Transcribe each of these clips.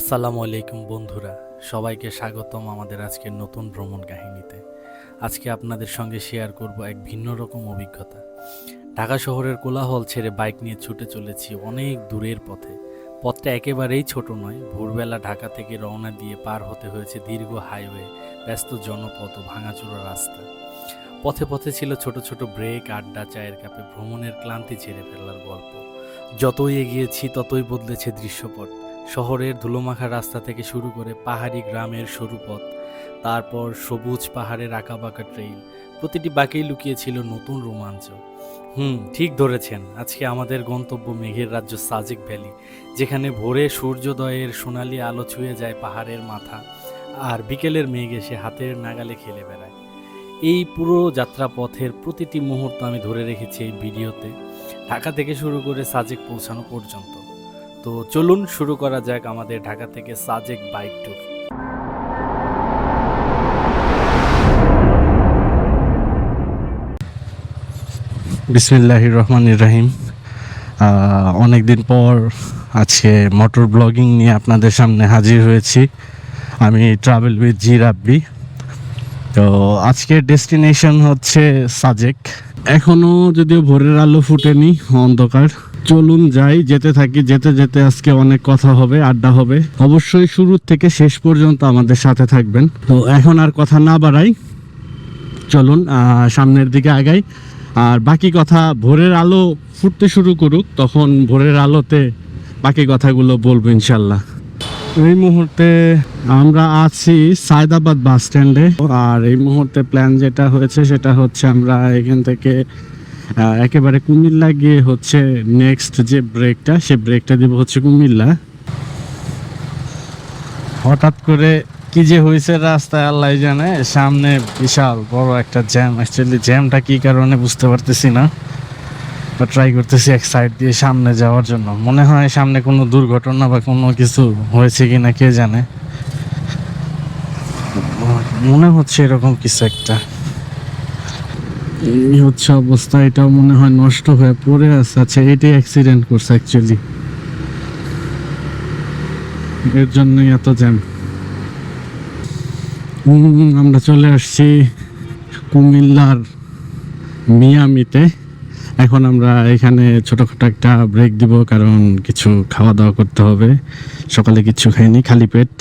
আসসালামু আলাইকুম বন্ধুরা, সবাইকে স্বাগতম আমাদের আজকের নতুন ভ্রমণ কাহিনীতে। আজকে আপনাদের সঙ্গে শেয়ার করব এক ভিন্ন রকম অভিজ্ঞতা। ঢাকা শহরের কোলাহল ছেড়ে বাইক নিয়ে ছুটে চলেছি অনেক দূরের পথে। পথটা একেবারেই ছোট নয়, ভোরবেলা ঢাকা থেকে রওনা দিয়ে পার হতে হয়েছে দীর্ঘ হাইওয়ে ব্যস্ত জনপথ ও ভাঙাচোরা রাস্তা। পথে পথে ছিল ছোট ছোট ব্রেক আড্ডা, চায়ের কাপে ভ্রমণের ক্লান্তি ছেড়ে ফেলার গল্প। যতই এগিয়েছি ততই বদলেছে দৃশ্যপট। শহরের ধুলোমাখা রাস্তা থেকে শুরু করে পাহাড়ি গ্রামের সরু পথ, তারপর সবুজ পাহাড়ের আঁকাবাঁকা ট্রেইল প্রতিটি বাঁকেই লুকিয়েছিল নতুন রোমাঞ্চ। হুম, ঠিক ধরেছেন, আজকে আমাদের গন্তব্য মেঘের রাজ্য সাজেক ভ্যালি, যেখানে ভোরে সূর্যোদয়ের সোনালি আলো ছুঁয়ে যায় পাহাড়ের মাথা, আর বিকেলের মেঘ এসে হাতের নাগালে খেলে বেড়ায়। এই পুরো যাত্রাপথের প্রতিটি মুহূর্ত আমি ধরে রেখেছি এই ভিডিওতে। ঢাকা থেকে শুরু করে সাজেক পৌঁছানো পর্যন্ত। তো চলুন শুরু করা যাক আমাদের ঢাকা থেকে সাজেক বাইক ট্যুর বিসমিল্লাহ রহমান রাহিম অনেক দিন পর আজকে মোটর ব্লগিং নিয়ে আপনাদের সামনে হাজির হয়েছি। আমি ট্রাভেল উইথ জি রাব্বি। তো আজকের ডেস্টিনেশন হচ্ছে সাজেক। এখনও যদিও ভোরের আলো ফুটেনি, অন্ধকার। চলুন যাই, যেতে থাকি, যেতে যেতে আজকে অনেক কথা হবে, আড্ডা হবে। অবশ্যই শুরু থেকে শেষ পর্যন্ত আমাদের সাথে থাকবেন। তো এখন আর কথা না বাড়াই, চলুন সামনের দিকে আগাই। আর বাকি কথা, ভোরের আলো ফুটতে শুরু করুক, তখন ভোরের আলোতে বাকি কথাগুলো বলব ইনশাল্লাহ এই মুহূর্তে আমরা আছি সায়দাবাদ বাস স্ট্যান্ডে। আর এই মুহূর্তে প্ল্যান যেটা হয়েছে, সেটা হচ্ছে আমরা এখান থেকে একেবারে কুমিল্লা গিয়ে হচ্ছে নেক্সট যে ব্রেকটা সে ব্রেকটা দিব হচ্ছে কুমিল্লা। হঠাৎ করে কি যে হয়েছে রাস্তায় আল্লাহ জানে, সামনে বিশাল বড় একটা জ্যাম অ্যাকচুয়ালি জ্যামটা কি কারণে বুঝতে পারতেছি না বা ট্রাই করতেছি এক সাইড দিয়ে সামনে যাওয়ার জন্য। মনে হয় সামনে কোনো দুর্ঘটনা বা কোনো কিছু হয়েছে কি না কে জানে। মনে হচ্ছে এরকম কিছু একটা। এই হচ্ছে অবস্থা এটাও মনে হয় নষ্ট হয়ে পড়ে আছে। আচ্ছা এটাই অ্যাক্সিডেন্ট করছে অ্যাকচুয়ালি এর জন্যই এত জ্যাম। আমরা চলে আসছি কুমিল্লার মিয়ামিতে। এখন আমরা এখানে ছোটখাটো একটা ব্রেক দিব, কারণ কিছু খাওয়া দাওয়া করতে হবে। সকালে কিছু খাইনি, খালি পেট।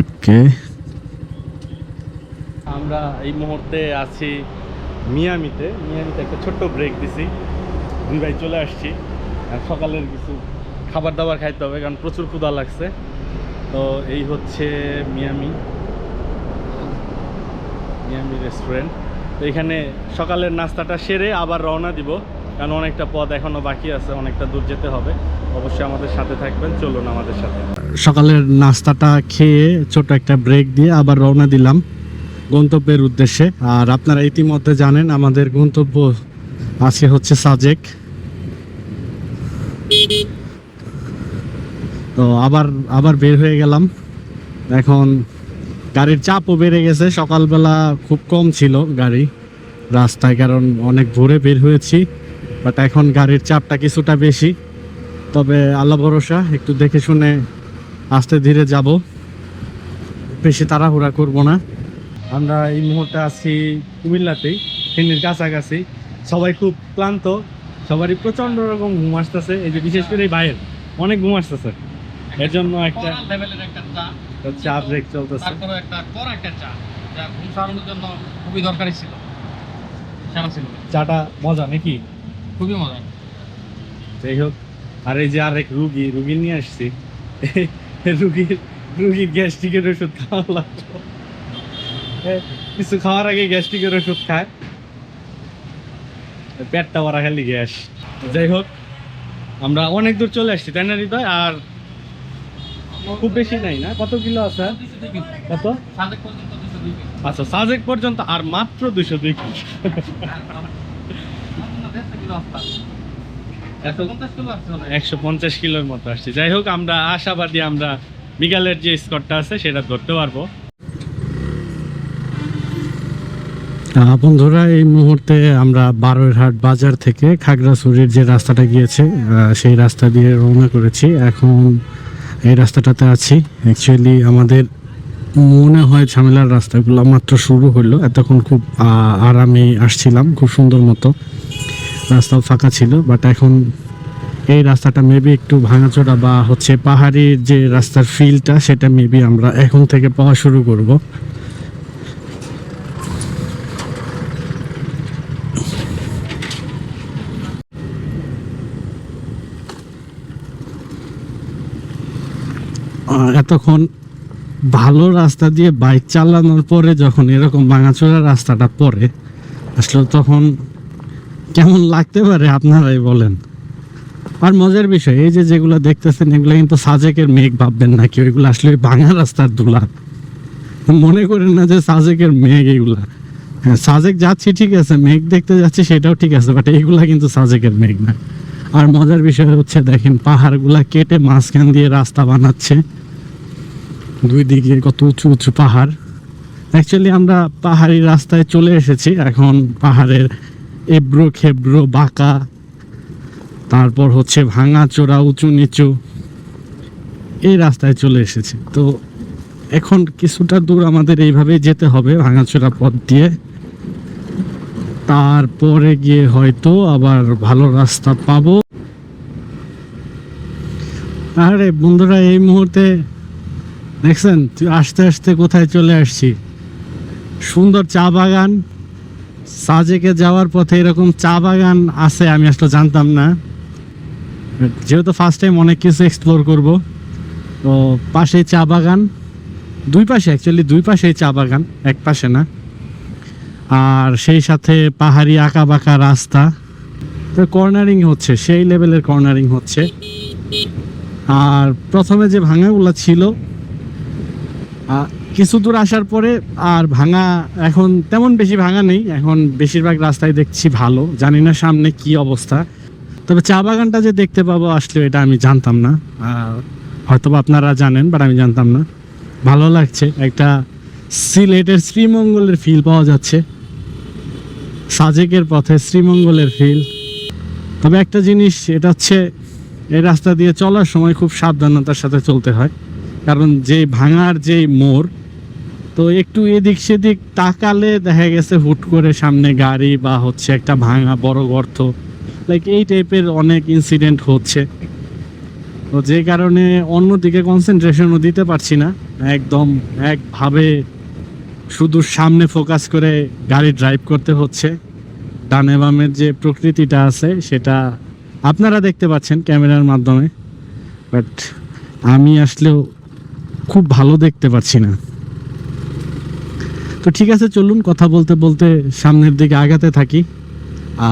ওকে আমরা এই মুহূর্তে আছি মিয়ামিতে। মিয়ামিতে একটা ছোট্ট ব্রেক দিছি। দুই ভাই চলে আসছি। সকালের কিছু খাবার দাবার খাইতে হবে, কারণ প্রচুর ক্ষুধা লাগছে। তো এই হচ্ছে মিয়ামি। মিয়ামি রেস্টুরেন্ট তো এখানে সকালের নাস্তাটা সেরে আবার রওনা দিব, কারণ অনেকটা পথ এখনও বাকি আছে, অনেকটা দূর যেতে হবে। অবশ্যই আমাদের সাথে থাকবেন, চলুন আমাদের সাথে। সকালের নাস্তাটা খেয়ে ছোট একটা ব্রেক দিয়ে আবার রওনা দিলাম। গন্তব্যের উদ্দেশ্যে। আর আপনারা ইতিমধ্যে জানেন, আমাদের গন্তব্য আছে হচ্ছে সাজেক। তো আবার আবার বের হয়ে গেলাম। এখন গাড়ির চাপও বেড়ে গেছে। সকালবেলা খুব কম ছিল গাড়ি রাস্তায়, কারণ অনেক ভোরে বের হয়েছি। বাট এখন গাড়ির চাপটা কিছুটা বেশি। তবে আল্লাহ ভরসা, একটু দেখে শুনে আস্তে ধীরে যাব। বেশি তাড়াহুড়া করব না। আমরা এই মুহূর্তে আছি কুমিল্লাতেই ফেনীর কাছাকাছি। সবাই খুব ক্লান্ত সবারই প্রচণ্ড রকম ঘুম আসতেছে এই যে বিশেষ করে এই বাইরের অনেক ঘুম আসতেছে। এর জন্য একটা চা। ব্রেক চলতেছে। খুবই দরকারি ছিল। চাটা মজা নাকি? খুবই মজা। যাই হোক আর এই যে আরেক রুগী রুগী নিয়ে আসছি। রুগীর রুগীর গ্যাস্ট্রিকের ওষুধ খাওয়া লাগতো কিছু খাওয়ার আগে গ্যাস্ট্রিকের ওষুধ খায়। পেটটা ওরা খালি গ্যাস। যাই হোক, আমরা অনেক দূর চলে আসছি, তাই না হৃদয়? আর খুব বেশি নাই না? কত কিলো আছে? কত? আচ্ছা সাজেক পর্যন্ত আর মাত্র দুইশো দুই কিলো। একশো পঞ্চাশ কিলোর মতো আসছে। যাই হোক, আমরা আশাবাদী আমরা বিকালের যে স্কটটা আছে, সেটা ধরতে পারব। বন্ধুরা, এই মুহূর্তে আমরা বারোইরহাট বাজার থেকে খাগড়াছড়ির যে রাস্তাটা গিয়েছে সেই রাস্তা দিয়ে রওনা করেছি। এখন এই রাস্তাটাতে আছি। অ্যাকচুয়ালি আমাদের মনে হয় ঝামেলার রাস্তাগুলো মাত্র শুরু হলো। এতক্ষণ খুব আরামে আসছিলাম, খুব সুন্দর মতো। রাস্তাও ফাঁকা ছিল বাট এখন এই রাস্তাটা মেবি একটু ভাঙাচোরা বা হচ্ছে পাহাড়ির যে রাস্তার ফিলটা সেটা মেবি আমরা এখন থেকে পাওয়া শুরু করব। এতক্ষণ ভালো রাস্তা দিয়ে বাইক চালানোর পরে যখন এরকম ভাঙাচোরা রাস্তাটা পড়ে, আসলে তখন কেমন লাগতে পারে আপনারাই বলেন? আর মজার বিষয়, এই যে যেগুলো দেখতেছেন, এগুলো কিন্তু সাজেকের মেঘ ভাববেন নাকি? ওইগুলো আসলে ওই ভাঙা রাস্তার দুলা মনে করেন না যে সাজেকের মেঘ এগুলা হ্যাঁ সাজেক যাচ্ছি ঠিক আছে, মেঘ দেখতে যাচ্ছি সেটাও ঠিক আছে বাট এইগুলা কিন্তু সাজেকের মেঘ না। আর মজার বিষয় হচ্ছে, দেখেন পাহাড়গুলা কেটে মাঝখান দিয়ে রাস্তা বানাচ্ছে। দুই দিকে কত উঁচু উঁচু পাহাড়। অ্যাকচুয়ালি আমরা পাহাড়ি রাস্তায় চলে এসেছি, এখন পাহাড়ের এবড়ো খেবড়ো বাঁকা। তারপর হচ্ছে ভাঙা চোরা উঁচু নিচু। এই রাস্তায় চলে এসেছি। তো এখন কিছুটা দূর আমাদের এইভাবে যেতে হবে ভাঙাচোরা পথ দিয়ে। তারপরে গিয়ে হয়তো আবার ভালো রাস্তা পাবো। আরে বন্ধুরা, এই মুহূর্তে দেখছেন আস্তে আস্তে কোথায় চলে আসছি? সুন্দর চা বাগান। সাজেকে যাওয়ার পথে এরকম চা বাগান আছে, আমি আসলে জানতাম না। যেহেতু ফার্স্ট টাইম অনেক কিছু এক্সপ্লোর করব, তো পাশে চা বাগান। দুই পাশে অ্যাকচুয়ালি দুই পাশেই চা বাগান, এক পাশে না। আর সেই সাথে পাহাড়ি আঁকা বাঁকা রাস্তা। তো কর্নারিং হচ্ছে, সেই লেভেলের কর্নারিং হচ্ছে। আর প্রথমে যে ভাঙাগুলো ছিল কিছু দূর আসার পরে আর ভাঙা এখন তেমন বেশি ভাঙা নেই। এখন বেশিরভাগ রাস্তায় দেখছি ভালো। জানি না সামনে কি অবস্থা। তবে চা বাগানটা যে দেখতে পাবো আসলে এটা আমি জানতাম না। হয়তো আপনারা জানেন বাট আমি জানতাম না। ভালো লাগছে। একটা সিলেটের শ্রীমঙ্গলের ফিল পাওয়া যাচ্ছে। সাজেকের পথে শ্রীমঙ্গলের ফিল তবে একটা জিনিস, এটা হচ্ছে এই রাস্তা দিয়ে চলার সময় খুব সাবধানতার সাথে চলতে হয়। কারণ যে ভাঙার যে মোড়, তো একটু এদিক সেদিক তাকালে দেখা গেছে হুট করে সামনে গাড়ি বা হচ্ছে একটা ভাঙা বড় গর্ত লাইক এই টাইপের অনেক ইনসিডেন্ট হচ্ছে। তো যে কারণে অন্যদিকে কনসেন্ট্রেশনও দিতে পারছি না। একদম একভাবে শুধু সামনে ফোকাস করে গাড়ি ড্রাইভ করতে হচ্ছে। ডানে বামের যে প্রকৃতিটা আছে, সেটা আপনারা দেখতে পাচ্ছেন ক্যামেরার মাধ্যমে। বাট আমি আসলেও খুব ভালো দেখতে পাচ্ছি না। তো ঠিক আছে, চলুন কথা বলতে বলতে সামনের দিকে আগাতে থাকি।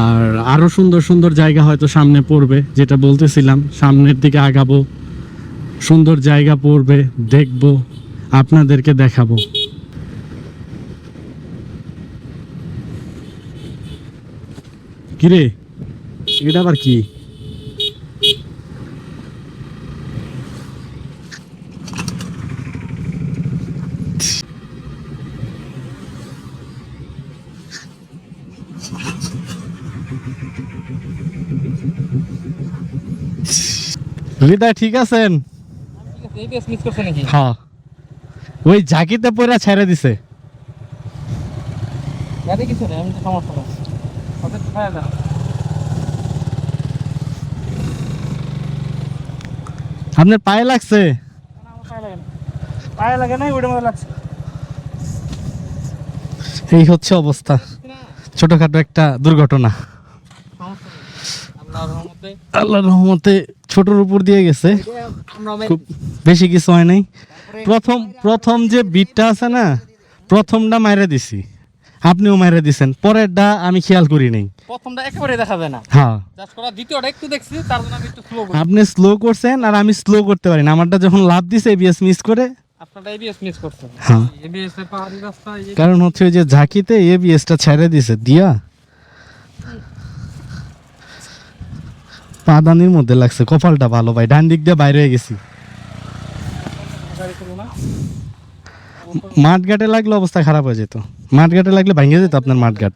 আর আরও সুন্দর সুন্দর জায়গা হয়তো সামনে পড়বে, যেটা বলতেছিলাম, সামনের দিকে আগাবো, সুন্দর জায়গা পড়বে, দেখব, আপনাদেরকে দেখাবো। কিরে, এটা আবার কি? হৃদয় ঠিক আছেন? হ্যাঁ। ওই ঝাঁকিতে পড়ে ছেড়ে দিছে। আপনার পায়ে লাগছে? পায়ে লাগে না। পায়ে লাগে না ওইটার মধ্যে লাগছে। এই হচ্ছে অবস্থা। ছোটখাটো একটা দুর্ঘটনা। আল্লাহর রহমতে। ছোটর উপর দিয়ে গেছে। খুব বেশি কিছু হয় নাই। প্রথম প্রথম যে বিটটা আছে না প্রথমটা মাইরে দিছি। আপনিও মাইরে দিছেন। পরেরটা আমি খেয়াল করি নাই। প্রথমটা একেবারে দেখা যায় না। হ্যাঁ। দ্বিতীয়টা একটু দেখছি তার জন্য আমি একটু স্লো আপনি স্লো করছেন আর আমি স্লো করতে পারি না। আমারটা যখন লাভ দিছে এবিএস মিস করে। আপনারটা এবিএস মিস করছে। হ্যাঁ। এবিএস এর পাহাড়ি রাস্তা কারণ হচ্ছে যে ঝাঁকিতে এবিএসটা ছেড়ে দিছে। দিয়া। পাদানির মধ্যে লাগছে, কপালটা ভালো ভাই, ডান দিক দিয়ে বাইরে হয়ে গেছি। মাঠঘাটে লাগলে অবস্থা খারাপ হয়ে যেত। মাঠঘাটে লাগলে ভেঙে যেত আপনার মাঠঘাট।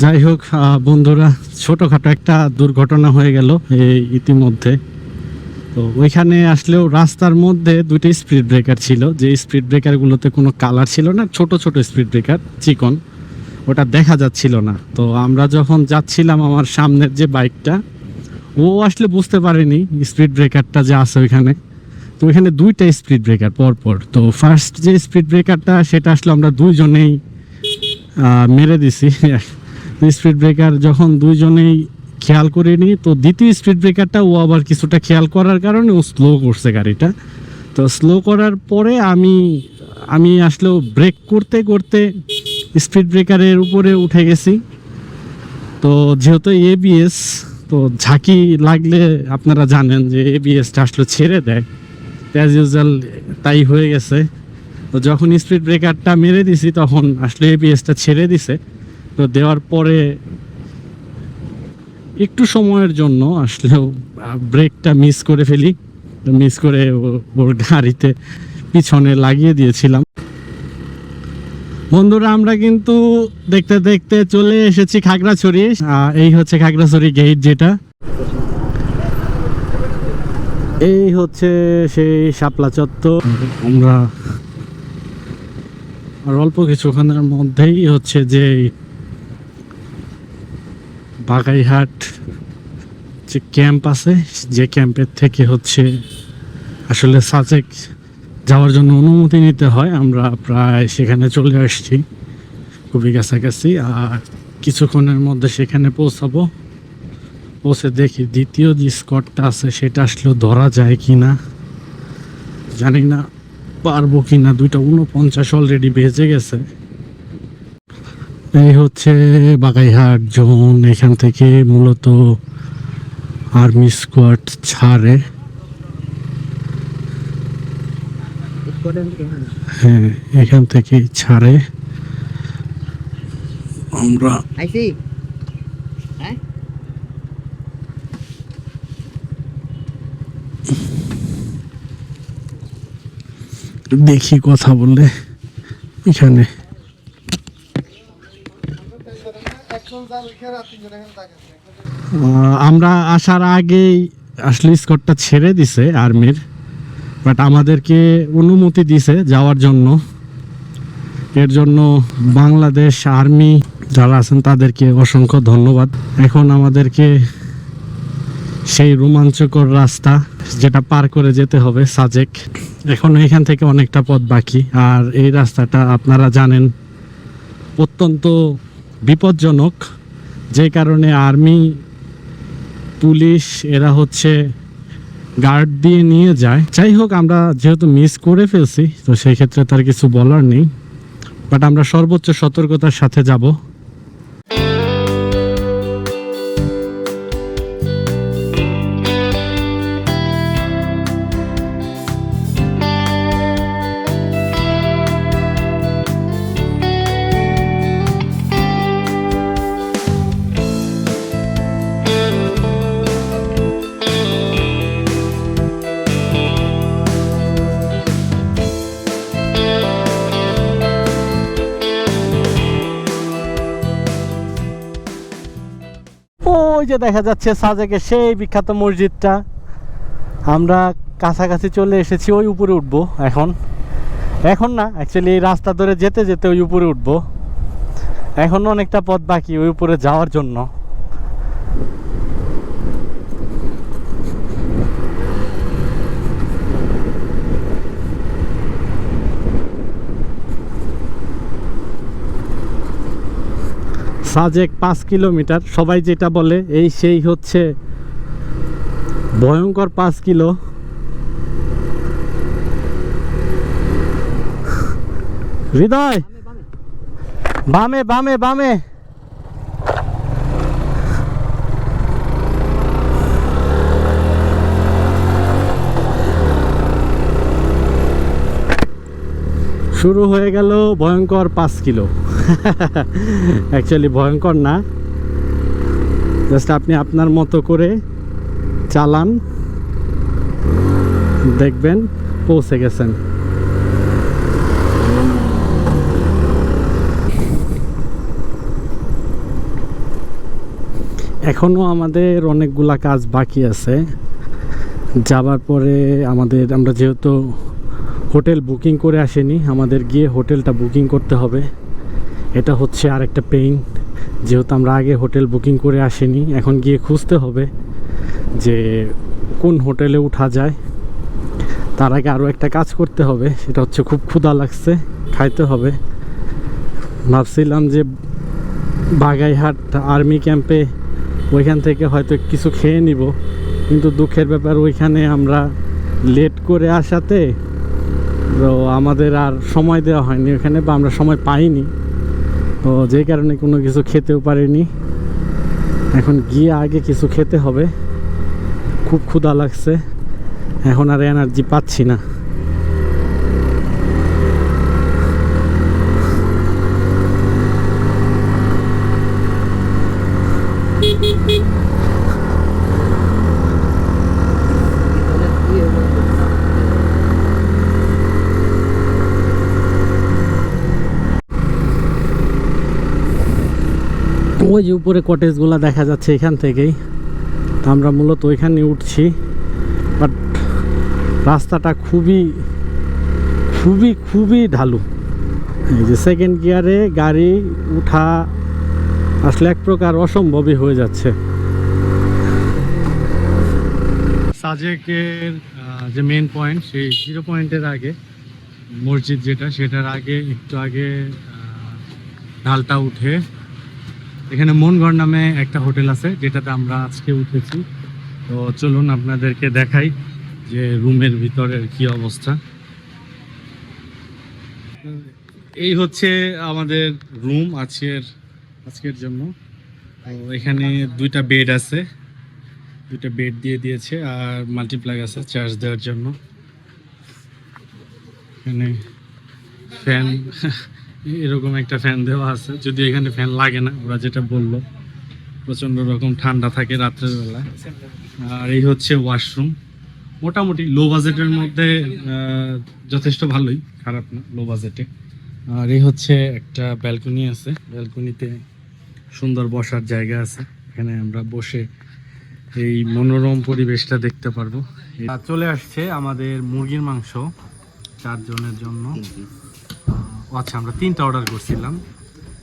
যাই হোক বন্ধুরা, ছোটোখাটো একটা দুর্ঘটনা হয়ে গেল এই ইতিমধ্যে। তো ওইখানে আসলেও রাস্তার মধ্যে দুইটা স্পিড ব্রেকার ছিল। যে স্পিড ব্রেকারগুলোতে কোনো কালার ছিল না, ছোট ছোট স্পিড ব্রেকার চিকন। ওটা দেখা যাচ্ছিল না। তো আমরা যখন যাচ্ছিলাম আমার সামনের যে বাইকটা, ও আসলে বুঝতে পারেনি স্পিড ব্রেকারটা যে আছে ওইখানে। তো ওইখানে দুইটা স্পিড ব্রেকার পরপর। তো ফার্স্ট যে স্পিড ব্রেকারটা সেটা আসলে আমরা দুইজনেই মেরে দিছি। স্পিড ব্রেকার যখন দুইজনেই খেয়াল করিনি, তো দ্বিতীয় স্পিড ব্রেকারটা ও আবার কিছুটা খেয়াল করার কারণে ও স্লো করছে গাড়িটা। তো স্লো করার পরে আমি আমি আসলে ব্রেক করতে করতে স্পিড ব্রেকারের উপরে উঠে গেছি। তো যেহেতু এবিএস তো ঝাঁকি লাগলে আপনারা জানেন যে এবিএসটা আসলে ছেড়ে দেয়। অ্যাজ ইউজুয়াল তাই হয়ে গেছে। তো যখন স্পিড ব্রেকারটা মেরে দিছি, তখন আসলে এবিএসটা ছেড়ে দিছে। তো দেওয়ার পরে একটু সময়ের জন্য আসলেও ব্রেকটা মিস করে ফেলি। মিস করে ওর গাড়িতে পিছনে লাগিয়ে দিয়েছিলাম। বন্ধুরা, আমরা কিন্তু দেখতে দেখতে চলে এসেছি খাগড়াছড়ি। এই হচ্ছে খাগড়াছড়ি গেট যেটা। এই হচ্ছে সেই শাপলা চত্বর। আমরা আর অল্প কিছুক্ষণের মধ্যেই হচ্ছে যে বাগাইহাট যে ক্যাম্প আছে, যে ক্যাম্পের থেকে হচ্ছে আসলে সাজেক যাওয়ার জন্য অনুমতি নিতে হয়। আমরা প্রায় সেখানে চলে আসছি, খুবই কাছাকাছি। আর কিছুক্ষণের মধ্যে সেখানে পৌঁছাবো। পৌঁছে দেখি দ্বিতীয় যে স্কটটা আছে, সেটা আসলেও ধরা যায় কি না জানি না, পারব কি না দুইটা উনপঞ্চাশ অলরেডি বেজে গেছে। এই হচ্ছে বাগাইহাট জোন। এখান থেকে মূলত আর্মি স্কোয়াড ছাড়ে। হ্যাঁ এখান থেকে ছাড়ে। আমরা I দেখি কথা বলে এখানে। আমরা আসার আগেই আসলে স্কটটা ছেড়ে দিছে আর্মির। বাট আমাদেরকে অনুমতি দিছে যাওয়ার জন্য। এর জন্য বাংলাদেশ আর্মি যারা আছেন তাদেরকে অসংখ্য ধন্যবাদ। এখন আমাদেরকে সেই রোমাঞ্চকর রাস্তা যেটা পার করে যেতে হবে, সাজেক। এখন এখান থেকে অনেকটা পথ বাকি। আর এই রাস্তাটা আপনারা জানেন, অত্যন্ত বিপজ্জনক। যে কারণে আর্মি, পুলিশ, এরা হচ্ছে গার্ড দিয়ে নিয়ে যায়। যাই হোক, আমরা যেহেতু মিস করে ফেলছি, তো সেই ক্ষেত্রে তার কিছু বলার নেই। বাট আমরা সর্বোচ্চ সতর্কতার সাথে যাব। ওই যে দেখা যাচ্ছে সাজেকের সেই বিখ্যাত মসজিদটা। আমরা কাছাকাছি চলে এসেছি, ওই উপরে উঠব এখন। এখন না অ্যাকচুয়ালি এই রাস্তা ধরে যেতে যেতে ওই উপরে উঠব। এখনও অনেকটা পথ বাকি ওই উপরে যাওয়ার জন্য। সাজেক পাঁচ কিলোমিটার। সবাই যেটা বলে, এই সেই হচ্ছে ভয়ঙ্কর পাঁচ কিলো। হৃদয়! বামে বামে বামে শুরু হয়ে গেল ভয়ঙ্কর পাঁচ কিলো। অ্যাকচুয়ালি ভয়ঙ্কর না। জাস্ট আপনি আপনার মতো করে চালান। দেখবেন, পৌঁছে গেছেন। এখনও আমাদের অনেকগুলা কাজ বাকি আছে। যাবার পরে আমাদের, আমরা যেহেতু হোটেল বুকিং করে আসেনি। আমাদের গিয়ে হোটেলটা বুকিং করতে হবে। এটা হচ্ছে আরেকটা পেইন। যেহেতু আমরা আগে হোটেল বুকিং করে আসেনি, এখন গিয়ে খুঁজতে হবে যে কোন হোটেলে উঠা যায়। তার আগে আরও একটা কাজ করতে হবে, সেটা হচ্ছে খুব ক্ষুধা লাগছে, খাইতে হবে। ভাবছিলাম যে বাগাইহাট আর্মি ক্যাম্পে ওইখান থেকে হয়তো কিছু খেয়ে নিব, কিন্তু দুঃখের ব্যাপার ওইখানে আমরা লেট করে আসাতে তো আমাদের আর সময় দেওয়া হয়নি ওখানে বা আমরা সময় পাইনি। তো যে কারণে কোনো কিছু খেতেও পারিনি। এখন গিয়ে আগে কিছু খেতে হবে। খুব ক্ষুধা লাগছে। এখন আর এনার্জি পাচ্ছি না। ওই যে উপরে কটেজগুলো দেখা যাচ্ছে এখান থেকেই। তো আমরা মূলত ওইখানে উঠছি। বাট রাস্তাটা খুবই খুবই খুবই ঢালু। এই যে সেকেন্ড গিয়ারে গাড়ি উঠা আসলে এক প্রকার অসম্ভবই হয়ে যাচ্ছে। সাজেকের যে মেন পয়েন্ট সেই জিরো পয়েন্টের আগে মসজিদ যেটা সেটার আগে একটু আগে ঢালটা উঠে এখানে মনগড় নামে একটা হোটেল আছে, যেটাতে আমরা আজকে উঠেছি। তো চলুন আপনাদেরকে দেখাই যে রুমের ভিতরের কি অবস্থা। এই হচ্ছে আমাদের রুম আজকের আজকের জন্য। এখানে দুইটা বেড আছে, দুইটা বেড দিয়ে দিয়েছে আর মাল্টিপ্লাগ আছে চার্জ দেওয়ার জন্য। এখানে ফ্যান এরকম একটা ফ্যান দেওয়া আছে। যদি এখানে ফ্যান লাগে না, ওরা যেটা বলল, প্রচণ্ড রকম ঠান্ডা থাকে রাত্রের বেলা। আর এই হচ্ছে ওয়াশরুম মোটামুটি লো বাজেটের মধ্যে যথেষ্ট ভালোই, খারাপ না লো বাজেটে আর এই হচ্ছে একটা ব্যালকনি আছে। ব্যালকনিতে সুন্দর বসার জায়গা আছে। এখানে আমরা বসে এই মনোরম পরিবেশটা দেখতে পারব। চলে আসছে আমাদের মুরগির মাংস, চারজনের জন্য। ও আচ্ছা আমরা তিনটা অর্ডার করছিলাম।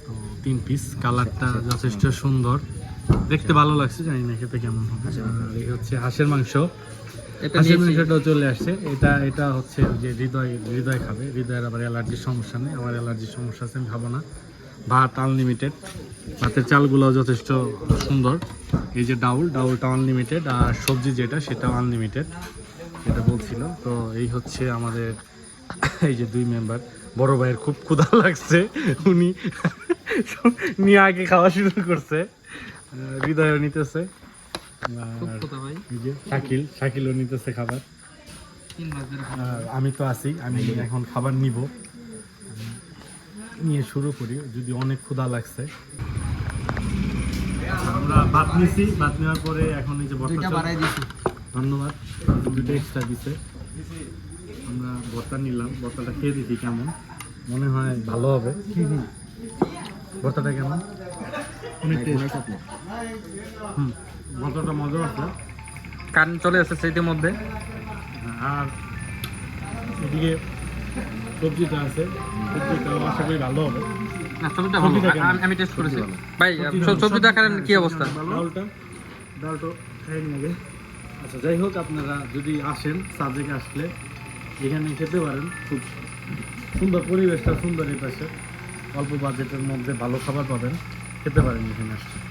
তো তিন পিস কালারটা যথেষ্ট সুন্দর। দেখতে ভালো লাগছে জানি না খেতে কেমন হবে। আর এই হচ্ছে হাঁসের মাংস। হাঁসের মাংসটাও চলে আসছে। এটা এটা হচ্ছে যে হৃদয় হৃদয় খাবে। হৃদয়ের আবার অ্যালার্জির সমস্যা নেই। আমার অ্যালার্জির সমস্যা আছে আমি খাব না। ভাত আনলিমিটেড ভাতের চালগুলো যথেষ্ট সুন্দর। এই যে ডাউল ডাউলটা আনলিমিটেড আর সবজি যেটা সেটাও আনলিমিটেড এটা বলছিল। তো এই হচ্ছে আমাদের এই যে দুই মেম্বার বড় ভাইয়ের খুব ক্ষুধা লাগছে। উনি নিয়ে আগে খাওয়া শুরু করছে। হৃদয়ও নিতেছে। শাকিল শাকিলও নিতেছে খাবার। আমি তো আছি আমি এখন খাবার নিব। নিয়ে শুরু করি যদি অনেক ক্ষুধা লাগছে। আমরা ভাত নিছি ভাত নেওয়ার পরে এখন এই যে ধন্যবাদ। দুটো এক্সট্রা দিছে। আমরা ভর্তা নিলাম। ভর্তাটা খেয়ে দেখি কেমন। মনে হয় ভালো হবে। ভর্তাটা কেমন? অনেক taste। হুম ভর্তাটা মজা আছে। কারেন্ট চলে আসে এসেছে ইতিমধ্যে। আর এদিকে সবজিটা আছে। সবজিটাও আশা করি ভালো হবে। না সবজিটা ভালো। ভালো আমি- টেস্ট করেছি। ভাই সবজিটা কি অবস্থা? ডালটা ডালটা খাই নেবে আচ্ছা যাই হোক আপনারা যদি আসেন সাজেকে আসলে এখানে খেতে পারেন। খুব সুন্দর পরিবেশটা সুন্দর এই পাশে। অল্প বাজেটের মধ্যে ভালো খাবার পাবেন। খেতে পারেন এখানে আসলে।